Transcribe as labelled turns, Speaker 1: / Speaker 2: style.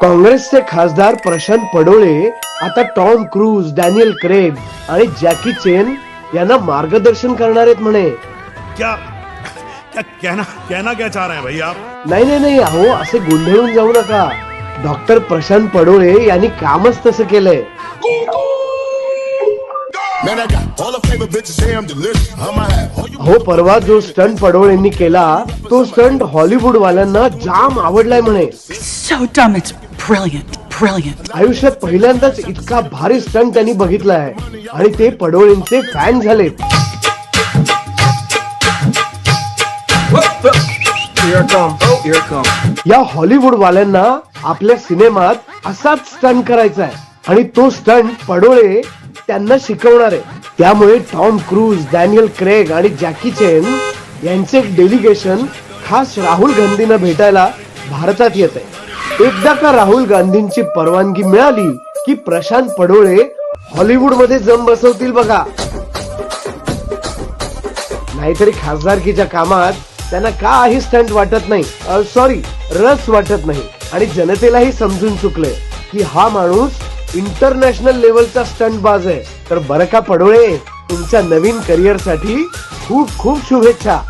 Speaker 1: काँग्रेसचे खासदार प्रशांत पडोळे आता टॉम क्रूज डॅनियल क्रेग आणि जॅकी चेन यांना मार्गदर्शन करणार आहेत म्हणे
Speaker 2: क्या क्या कहना कहना क्या चाह रहे हैं भाई आप
Speaker 1: नाही नाही नाही अहो असे गोंधळून जाऊ नका डॉक्टर प्रशांत पडोळे यांनी कामच तसं केलंय
Speaker 3: Man, I got all the favorite bitches say I'm delicious. I'ma have all you
Speaker 1: हो परवा जो स्टंट पडोळेंनी केला तो स्टंट हॉलिवूड वाल्यांना जाम आवडलाय म्हणे
Speaker 4: So dumb, it's brilliant. Brilliant.
Speaker 1: आयुष्यात पहिल्यांदाच इतका भारी स्टंट त्यांनी बघितलाय. आणि ते पडोळेंचे फॅन झालेत. या हॉलिवूड वाल्यांना आपल्या सिनेमात असाच स्टंट करायचा आहे आणि तो स्टंट पडोळे त्यांना शिकवणार आहे. त्यामुळे टॉम क्रूज डॅनियल क्रेग आणि जॅकी चेन यांचे एक डेलिगेशन खास राहुल गांधींना भेटायला भारतात येत आहे एकदा का राहुल गांधींची परवानगी मिळाली की प्रशांत पडोळे हॉलिवूडमध्ये जम बसवतील बघा. नाहीतरी खासदारकीच्या कामात त्यांना काही स्टंट वाटत नाही. सॉरी रस वाटत नाही. आणि जनतेलाही समजून चुकलंय की हा माणूस इंटरनॅशनल लेवलचा स्टंट बाज आहे. तर बरं का पडोळे तुमच्या नवीन करिअरसाठी खूप खूप शुभेच्छा.